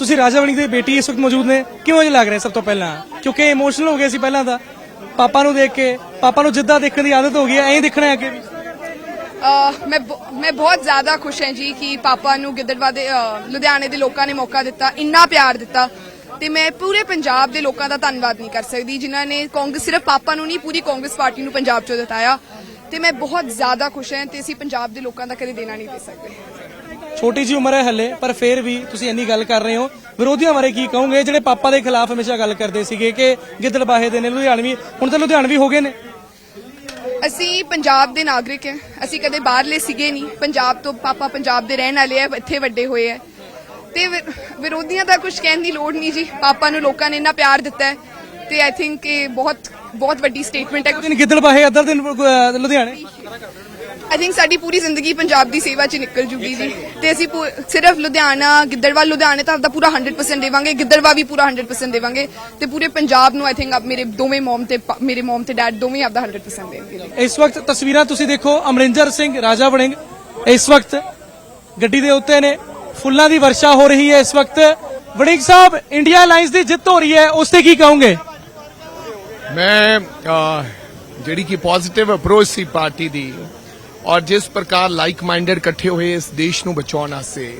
ਤੁਸੀਂ ਰਾਜਾ ਵੜਿੰਗ ਦੀ ਬੇਟੀ ਇਸ ਵਕਤ ਮੌਜੂਦ ਨੇ। ਕਿਵੇਂ ਜਿਹਾ ਲੱਗ ਰਿਹਾ ਸਭ ਤੋਂ ਪਹਿਲਾਂ? ਕਿਉਂਕਿ ਇਮੋਸ਼ਨਲ ਹੋ ਗਏ ਸੀ ਪਹਿਲਾਂ ਤਾਂ। ਪਾਪਾ ਨੂੰ ਦੇਖ ਕੇ, ਪਾਪਾ ਨੂੰ ਜਿੱਦਾਂ ਦੇਖਣ ਦੀ ਆਦਤ ਹੋ ਗਈ ਹੈ, ਐਂ ਹੀ ਹੈ ਅੱਗੇ ਵੀ। ਮੈਂ ਮੈਂ ਬਹੁਤ ਜ਼ਿਆਦਾ ਖੁਸ਼ ਹਾਂ ਜੀ ਕਿ ਪਾਪਾ ਨੂੰ ਗਿੱਦੜਵਾ ਦੇ ਲੁਧਿਆਣੇ ਦੇ ਲੋਕਾਂ ਨੇ ਮੌਕਾ ਦਿੱਤਾ, ਇੰਨਾ ਪਿਆਰ ਦਿੱਤਾ। ਤੇ ਮੈਂ ਪੂਰੇ ਪੰਜਾਬ ਦੇ ਲੋਕਾਂ ਦਾ ਧੰਨਵਾਦ ਨਹੀਂ ਕਰ ਸਕਦੀ, ਜਿਨ੍ਹਾਂ ਨੇ ਕਾਂਗਰਸ, ਸਿਰਫ ਪਾਪਾ ਨੂੰ ਨਹੀਂ, ਪੂਰੀ ਕਾਂਗਰਸ ਪਾਰਟੀ ਨੂੰ ਪੰਜਾਬ 'ਚੋਂ ਜਿਤਾਇਆ। ਤੇ ਮੈਂ ਬਹੁਤ ਜ਼ਿਆਦਾ ਖੁਸ਼ ਹਾਂ ਤੇ ਅਸੀਂ ਪੰਜਾਬ ਦੇ ਲੋਕਾਂ ਦਾ ਕਦੇ ਦੇਣਾ ਨਹੀਂ ਦੇ ਸਕਦੇ। ਛੋਟੀ ਜੀ ਉਮਰ ਹੈ ਹੱਲੇ ਪਰ ਫਿਰ ਵੀ ਤੁਸੀਂ ਇੰਨੀ ਗੱਲ ਕਰ ਰਹੇ ਹੋ। ਵਿਰੋਧੀਆਂ ਬਾਰੇ ਕੀ ਕਹੋਗੇ? ਜਿਹੜੇ ਪਾਪਾ ਦੇ ਖਿਲਾਫ ਹਮੇਸ਼ਾ ਗੱਲ ਕਰਦੇ ਸੀਗੇ ਕਿ ਗਿੱਦੜਬਾਹੇ ਦੇ ਨੇ ਲੁਧਿਆਣਵੀ ਹੁਣ ਤਾਂ ਲੁਧਿਆਣਵੀ ਹੋ ਗਏ ਨੇ। ਅਸੀਂ ਪੰਜਾਬ ਦੇ ਨਾਗਰਿਕ ਹਾਂ। ਅਸੀਂ ਕਦੇ ਬਾਹਰਲੇ ਸੀਗੇ ਨਹੀਂ। ਪੰਜਾਬ ਤੋਂ ਪਾਪਾ ਪੰਜਾਬ ਦੇ ਰਹਿਣ ਵਾਲੇ ਆ ਇੱਥੇ ਵੱਡੇ ਹੋਏ ਆ। ਤੇ ਵਿਰੋਧੀਆਂ ਦਾ ਕੁਝ ਕਹਿਣ ਦੀ ਲੋੜ ਨਹੀਂ ਜੀ। ਪਾਪਾ ਨੂੰ ਲੋਕਾਂ ਨੇ ਇੰਨਾ ਪਿਆਰ ਦਿੱਤਾ ਤੇ ਆਈ ਥਿੰਕ ਇਹ ਬਹੁਤ ਬਹੁਤ ਵੱਡੀ ਸਟੇਟਮੈਂਟ ਹੈ। ਦਿਨ ਗਿੱਦੜਬਾਹੇ ਅੱਧਰ ਦਿਨ ਅਹ, ਲੁਧਿਆਣੇ। ਆਈ ਥਿੰਕ ਸਾਡੀ ਪੂਰੀ ਜ਼ਿੰਦਗੀ ਪੰਜਾਬ ਦੀ ਸੇਵਾ 'ਚ ਨਿਕਲ ਜੂਗੀ ਜੀ। ਤੇ ਅਸੀਂ ਪੂ- ਸਿਰਫ ਲੁਧਿਆਣਾ ਗਿੱਦੜਵਾ ਲੁਧਿਆਣੇ ਤਾਂ ਆਪਦਾ ਪੂਰਾ 100% ਦੇਵਾਂਗੇ ਗਿੱਦੜਵਾ ਵੀ ਪੂਰਾ 100% ਦੇਵਾਂਗੇ। ਤੇ ਪੂਰੇ ਪੰਜਾਬ ਨੂੰ ਆਈ ਥਿੰਕ ਆਪ ਮੇਰੇ ਦੋਵੇਂ ਮਮ ਤੇ ਪਾ- ਮੇਰੇ ਮਮ ਤੇ ਡੈਡ ਦੋਵੇਂ ਆਪਦਾ 100% ਦੇਣਗੇ। ਇਸ ਵਕਤ ਤਸਵੀਰਾਂ ਤੁਸੀਂ ਦੇਖੋ ਅਮਰਿੰਦਰ ਸਿੰਘ ਰਾਜਾ ਵੜਿੰਗ। ਇਸ ਵਕਤ ਗੱਡੀ ਦੇ ਉੱਤੇ ਨੇ ਫੁੱਲਾਂ ਦੀ ਵਰਸ਼ਾ ਹੋ ਰਹੀ ਹੈ ਇਸ ਵਕਤ। ਵੜਿੰਗ ਸਾਹਿਬ ਇੰਡੀਆ ਅਲਾਈਅੰਸ ਦੀ ਜਿੱਤ ਹੋ ਰਹੀ ਹੈ ਉਸ ਤੇ ਕੀ ਕਹੋਗੇ? ਮੈਂ ਜਿਹੜੀ ਕਿ ਪੋਜ਼ਿਟਿਵ ਅਪਰੋਚ ਸੀ ਪਾਰਟੀ ਦੀ ਔਰ ਜਿਸ ਪ੍ਰਕਾਰ ਲਾਈਕ ਮਾਈਂਡਡ ਇਕੱਠੇ ਹੋਏ ਇਸ ਦੇਸ਼ ਨੂੰ ਬਚਾਉਣ ਵਾਸਤੇ,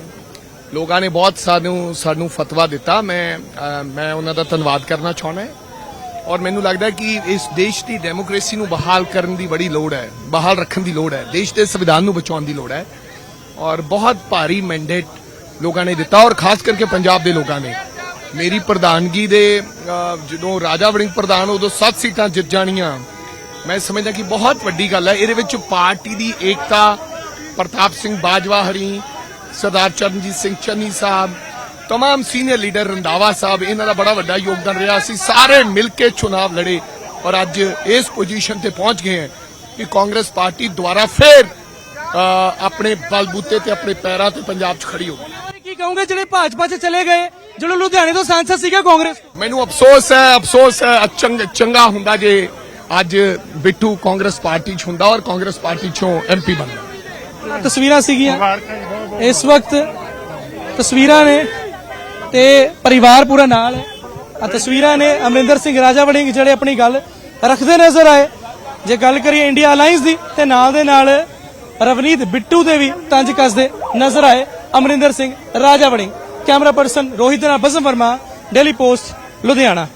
ਲੋਕਾਂ ਨੇ ਬਹੁਤ ਸਾਨੂੰ ਸਾਨੂੰ ਫਤਵਾ ਦਿੱਤਾ। ਮੈਂ ਮੈਂ ਉਹਨਾਂ ਦਾ ਧੰਨਵਾਦ ਕਰਨਾ ਚਾਹੁੰਦਾ ਔਰ ਮੈਨੂੰ ਲੱਗਦਾ ਕਿ ਇਸ ਦੇਸ਼ ਦੀ ਡੈਮੋਕ੍ਰੇਸੀ ਨੂੰ ਬਹਾਲ ਕਰਨ ਦੀ ਬੜੀ ਲੋੜ ਹੈ, ਬਹਾਲ ਰੱਖਣ ਦੀ ਲੋੜ ਹੈ, ਦੇਸ਼ ਦੇ ਸੰਵਿਧਾਨ ਨੂੰ ਬਚਾਉਣ ਦੀ ਲੋੜ ਹੈ। ਔਰ ਬਹੁਤ ਭਾਰੀ ਮੈਂਡੇਟ ਲੋਕਾਂ ਨੇ ਦਿੱਤਾ ਔਰ ਖਾਸ ਕਰਕੇ ਪੰਜਾਬ ਦੇ ਲੋਕਾਂ ਨੇ। ਮੇਰੀ ਪ੍ਰਧਾਨਗੀ ਦੇ ਅਹ, ਜਦੋਂ ਰਾਜਾ ਵੜਿੰਗ ਪ੍ਰਧਾਨ ਉਦੋਂ 7 ਸੀਟਾਂ ਜਿੱਤ ਜਾਣੀਆਂ ਮੈਂ ਸਮਝਦਾ ਕਿ ਬਹੁਤ ਵੱਡੀ ਗੱਲ ਹੈ ਇਹਦੇ ਵਿੱਚ ਪਾਰਟੀ ਦੀ ਏਕਤਾ ਪ੍ਰਤਾਪ ਸਿੰਘ ਬਾਜਵਾ ਹਰੀ ਸਰਦਾਰ ਚਰਨਜੀਤ ਸਿੰਘ ਚੰਨੀ ਸਾਹਿਬ तमाम ਸੀਨੀਅਰ ਲੀਡਰ ਰੰਦਾਵਾ ਸਾਹਿਬ ਇਹਨਾਂ ਦਾ ਬੜਾ ਵੱਡਾ ਯੋਗਦਾਨ ਰਿਹਾ ਸੀ ਸਾਰੇ ਮਿਲ ਕੇ ਚੁਣਾਵ ਲੜੇ ਔਰ ਅੱਜ ਇਸ ਪੋਜੀਸ਼ਨ ਤੇ ਪਹੁੰਚ ਗਏ ਹਾਂ ਕਿ ਕਾਂਗਰਸ ਪਾਰਟੀ ਦੁਆਰਾ ਫੇਰ ਅਹ, ਆਪਣੇ ਬਲਬੂਤੇ ਤੇ ਆਪਣੇ ਪੈਰਾਂ ਤੇ ਪੰਜਾਬ 'ਚ ਖੜੀ ਹੋ ਗਈ ਕੀ ਕਹੋਗੇ ਜਿਹੜੇ ਭਾਜਪਾ 'ਚ ਚਲੇ ਗਏ ਜਿਹੜੇ ਲੁਧਿਆਣੇ ਤੋਂ ਸਾਂਸਦ ਸੀਗੇ ਕਾਂਗਰਸ। ਮੈਨੂੰ ਅਫਸੋਸ ਹੈ ਅਫਸੋਸ ਹੈ ਚੰਗ- ਹੁੰਦਾ ਜੇ ਅੱਜ ਬਿੱਟੂ ਕਾਂਗਰਸ ਪਾਰਟੀ 'ਚ ਹੁੰਦਾ ਔਰ ਕਾਂਗਰਸ ਪਾਰਟੀ 'ਚੋਂ ਐਮਪੀ ਬਣਦਾ। ਤਸਵੀਰਾਂ ਸੀਗੀਆਂ। ਇਸ ਵਕਤ ਤਸਵੀਰਾਂ ਨੇ ਤੇ ਪਰਿਵਾਰ ਪੂਰਾ ਨਾਲ ਹੈ। ਆ ਤਸਵੀਰਾਂ ਨੇ ਅਮਰਿੰਦਰ ਸਿੰਘ ਰਾਜਾ ਵੜਿੰਗ ਜਿਹੜੇ ਆਪਣੀ ਗੱਲ ਰੱਖਦੇ ਨਜ਼ਰ ਆਏ। ਜੇ ਗੱਲ ਕਰੀਏ ਇੰਡੀਆ ਅਲਾਈਅੰਸ ਦੀ ਤੇ ਨਾਲ ਦੇ ਨਾਲ ਰਵਨੀਤ ਬਿੱਟੂ ਦੇ ਵੀ ਤੰਜ ਕੱਸਦੇ ਨਜ਼ਰ ਆਏ ਅਮਰਿੰਦਰ ਸਿੰਘ ਰਾਜਾ ਵੜਿੰਗ ਕੈਮਰਾ ਪਰਸਨ ਰੋਹਿਤ ਨਾਲ ਬਸਮ ਵਰਮਾ ਡੇਲੀ ਪੋਸਟ ਲੁਧਿਆਣਾ।